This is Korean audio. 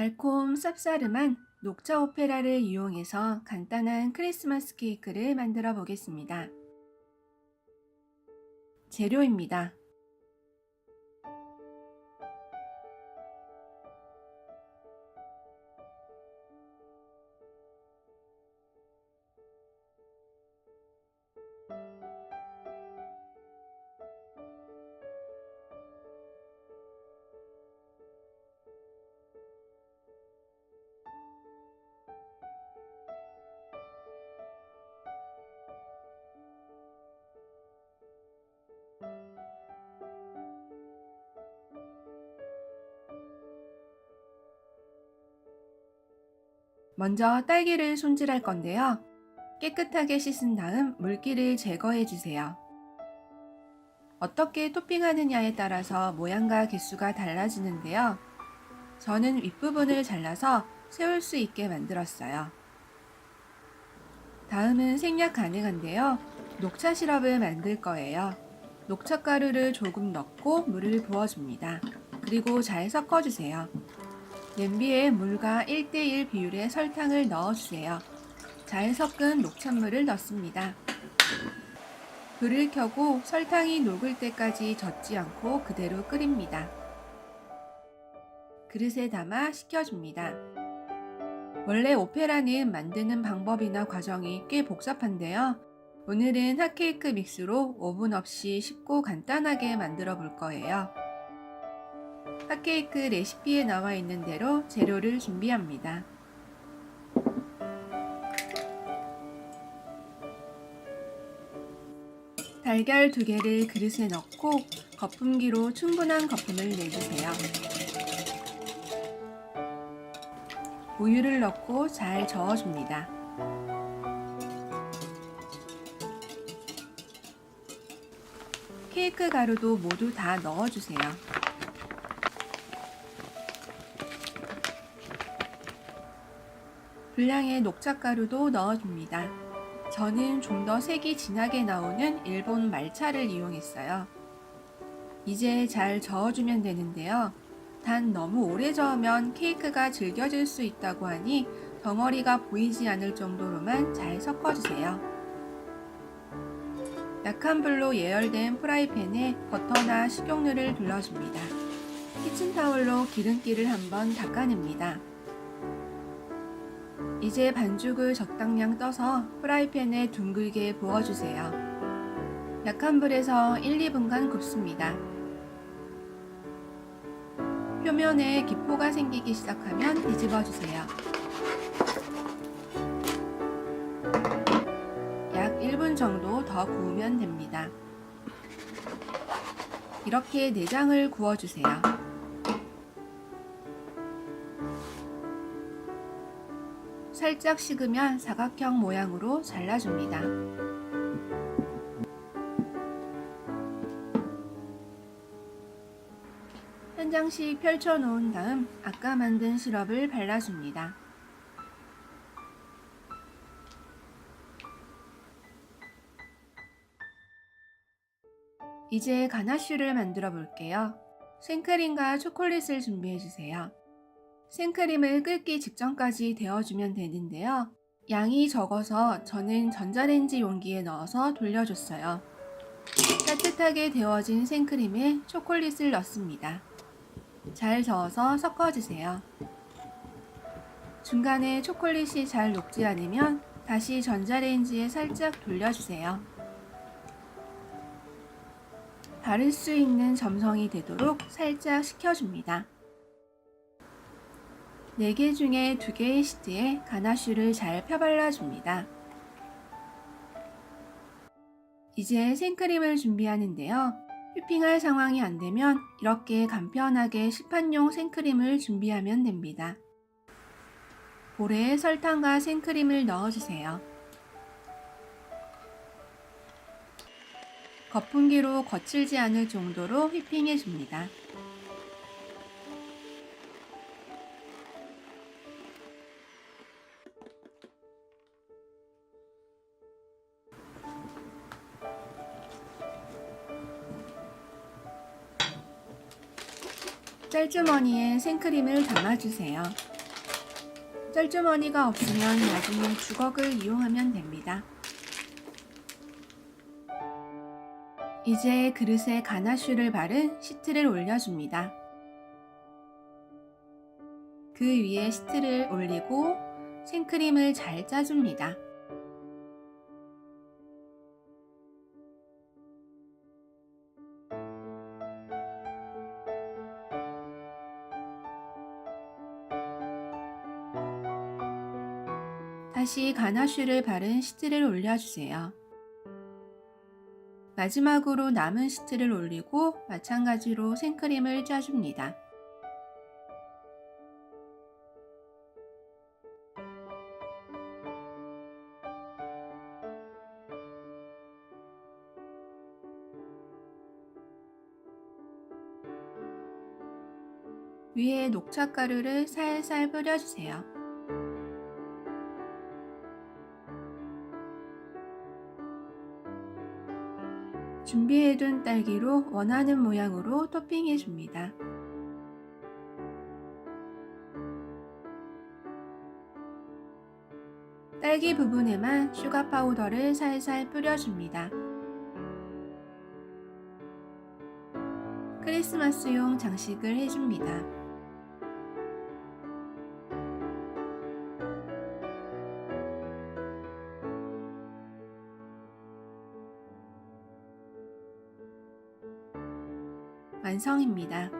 달콤 쌉싸름한 녹차 오페라를 이용해서 간단한 크리스마스 케이크를 만들어 보겠습니다. 재료입니다. 먼저 딸기를 손질할 건데요. 깨끗하게 씻은 다음 물기를 제거해 주세요. 어떻게 토핑하느냐에 따라서 모양과 개수가 달라지는데요. 저는 윗부분을 잘라서 세울 수 있게 만들었어요. 다음은 생략 가능한데요. 녹차 시럽을 만들 거예요. 녹차 가루를 조금 넣고 물을 부어줍니다. 그리고 잘 섞어주세요. 냄비에 물과 1대1 비율의 설탕을 넣어주세요. 잘 섞은 녹찬물을 넣습니다. 불을 켜고 설탕이 녹을 때까지 젓지 않고 그대로 끓입니다. 그릇에 담아 식혀줍니다. 원래 오페라는 만드는 방법이나 과정이 꽤 복잡한데요. 오늘은 핫케이크 믹스로 오븐 없이 쉽고 간단하게 만들어 볼 거예요. 핫케이크 레시피에 나와 있는 대로 재료를 준비합니다. 달걀 두 개를 그릇에 넣고 거품기로 충분한 거품을 내주세요. 우유를 넣고 잘 저어줍니다. 케이크 가루도 모두 다 넣어주세요. 분량의 녹차가루도 넣어줍니다. 저는 좀 더 색이 진하게 나오는 일본 말차를 이용했어요. 이제 잘 저어주면 되는데요. 단 너무 오래 저으면 케이크가 질겨질 수 있다고 하니 덩어리가 보이지 않을 정도로만 잘 섞어주세요. 약한 불로 예열된 프라이팬에 버터나 식용유를 둘러줍니다. 키친타올로 기름기를 한번 닦아냅니다. 이제 반죽을 적당량 떠서 프라이팬에 둥글게 부어주세요. 약한 불에서 1, 2분간 굽습니다. 표면에 기포가 생기기 시작하면 뒤집어 주세요. 약 1분 정도 더 구우면 됩니다. 이렇게 내장을 구워주세요. 살짝 식으면 사각형 모양으로 잘라줍니다. 한 장씩 펼쳐 놓은 다음 아까 만든 시럽을 발라줍니다. 이제 가나슈를 만들어 볼게요. 생크림과 초콜릿을 준비해 주세요. 생크림을 끓기 직전까지 데워주면 되는데요. 양이 적어서 저는 전자레인지 용기에 넣어서 돌려줬어요. 따뜻하게 데워진 생크림에 초콜릿을 넣습니다. 잘 저어서 섞어주세요. 중간에 초콜릿이 잘 녹지 않으면 다시 전자레인지에 살짝 돌려주세요. 바를 수 있는 점성이 되도록 살짝 식혀줍니다. 4개 중에 2개의 시트에 가나슈를 잘 펴발라줍니다. 이제 생크림을 준비하는데요. 휘핑할 상황이 안 되면 이렇게 간편하게 시판용 생크림을 준비하면 됩니다. 볼에 설탕과 생크림을 넣어주세요. 거품기로 거칠지 않을 정도로 휘핑해 줍니다. 짤주머니에 생크림을 담아주세요. 썰주머니가 없으면 나중에 주걱을 이용하면 됩니다. 이제 그릇에 가나슈를 바른 시트를 올려줍니다. 그 위에 시트를 올리고 생크림을 잘 짜줍니다. 다시 가나슈를 바른 시트를 올려주세요. 마지막으로 남은 시트를 올리고 마찬가지로 생크림을 짜줍니다. 위에 녹차 가루를 살살 뿌려주세요. 준비해둔 딸기로 원하는 모양으로 토핑해줍니다. 딸기 부분에만 슈가 파우더를 살살 뿌려줍니다. 크리스마스용 장식을 해줍니다. 완성입니다.